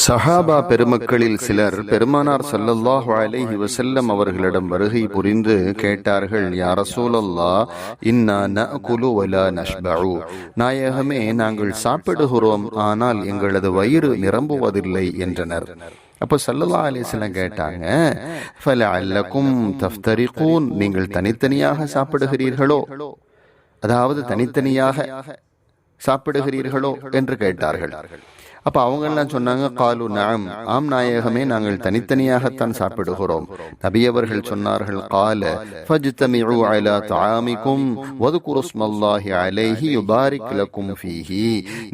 சஹாபா பெருமக்களில் சிலர் பெருமானார் சல்லல்லாஹ் அலைஹி வசல்லம் அவர்களிடம் வருகை புரிந்து கேட்டார்கள் யார சூழல்லா இன்னா குலு வலா நஷ்பஉ நாயகமே நாங்கள் சாப்பிடுகிறோம் ஆனால் எங்களது வயிறு நிரம்புவதில்லை என்றனர். அப்போ சல்லல்லா அலிஸ்லாம் கேட்டாங்க ஃபலஅல்லக்கும் தஃப்தரிகூன் நீங்கள் தனித்தனியாக சாப்பிடுகிறீர்களோ? அதாவது தனித்தனியாக சாப்பிடுகிறீர்களோ என்று கேட்டார்கள். அப்ப அவங்க எல்லாம் சொன்னாங்க காலு நாம் ஆம் நாயகமே நாங்கள் தனித்தனியாகத்தான் சாப்பிடுகிறோம். நபியவர்கள் சொன்னார்கள் கால ஃபஜ்தமிஉ அலா தஆமிக்கும் வதுகுரு ஸ்மல்லாஹி அலைஹி யுபாரிக் லக்கும் ஃபீஹி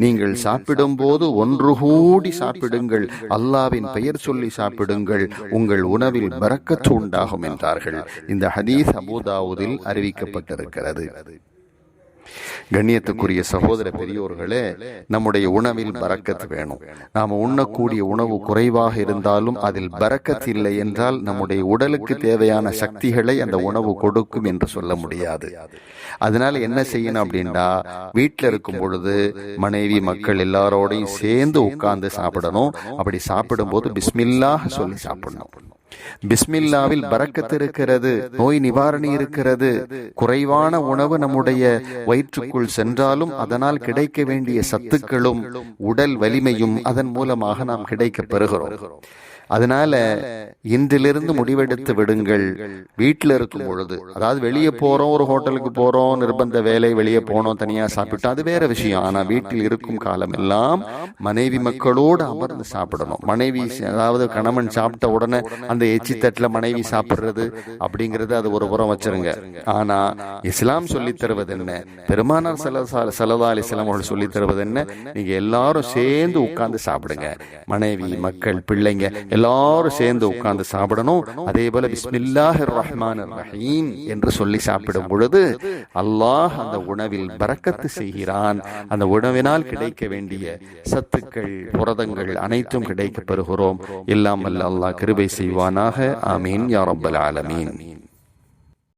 நீங்கள் சாப்பிடும்போது ஒன்று கூடி சாப்பிடுங்கள் அல்லாவின் பெயர் சொல்லி சாப்பிடுங்கள் உங்கள் உணவில் பரக்கத்து உண்டாகும் என்றார்கள் இந்த ஹதீஸ் அபூதாவுதில் அறிவிக்கப்பட்டிருக்கிறது கண்ணியத்துக்குரிய சகோதர பெரியோர்களே நம்முடைய உணவில் பறக்கத் வேணும். நாம் உண்ணக்கூடிய உணவு குறைவாக இருந்தாலும் அதில் பறக்கத் இல்லை என்றால் நம்முடைய உடலுக்கு தேவையான சக்திகளை அந்த உணவு கொடுக்கும் என்று சொல்ல முடியாது. அதனால என்ன செய்யணும் அப்படின்னா வீட்டில் இருக்கும் பொழுது மனைவி மக்கள் எல்லாரோடையும் சேர்ந்து உட்கார்ந்து சாப்பிடணும். அப்படி சாப்பிடும்போது பிஸ்மில்லாஹ் சொல்லி சாப்பிடணும். பிஸ்மில்லாவில் பறக்கத்து இருக்கிறது நோய் நிவாரணி இருக்கிறது குறைவான உணவு நம்முடைய வயிற்றுக்குள் சென்றாலும் அதனால் கிடைக்க வேண்டிய சத்துக்களும் உடல் வலிமையும் அதன் மூலமாக நாம் கிடைக்கப் பெறுகிறோம். அதனால இன்றிலிருந்து முடிவெடுத்து விடுங்கள். வீட்டில் இருக்கும் பொழுது. அதாவது வெளியே போறோம் ஒரு ஹோட்டலுக்கு போறோம் நிர்பந்த வேலை வெளியே போனோம் தனியா சாப்பிட்டோம் அது வேற விஷயம். ஆனா வீட்டில் இருக்கும் காலம் எல்லாம் மனைவி மக்களோடு அமர்ந்து சாப்பிடணும். மனைவி அதாவது கணவன் சாப்பிட்ட உடனே அந்த எச்சி தட்டுல மனைவி சாப்பிடுறது அப்படிங்கிறது அது ஒரு புறம் வச்சிருங்க. ஆனா இஸ்லாம் சொல்லி தருவது என்ன? பெருமானார் சலதா அலிஸ்லாம் அவர்கள் சொல்லி தருவது என்ன? நீங்க எல்லாரும் சேர்ந்து உட்கார்ந்து சாப்பிடுங்க. மனைவி மக்கள் பிள்ளைங்க எல்லாரும் சேர்ந்து உட்கார்ந்து சாப்பிடணும். அதே போல பிஸ்மில்லாஹ் ரஹ்மான் ரஹீம் என்று சொல்லி சாப்பிடும் பொழுது அல்லாஹ் அந்த உணவில் பறக்கத்து செய்கிறான். அந்த உணவினால் கிடைக்க வேண்டிய சத்துக்கள் புரதங்கள் அனைத்தும் கிடைக்க பெறுகிறோம். எல்லாம் வல்ல அல்லாஹ் கிருபை செய்வானாக. ஆமீன். யா ரப்பல் ஆலமீன்.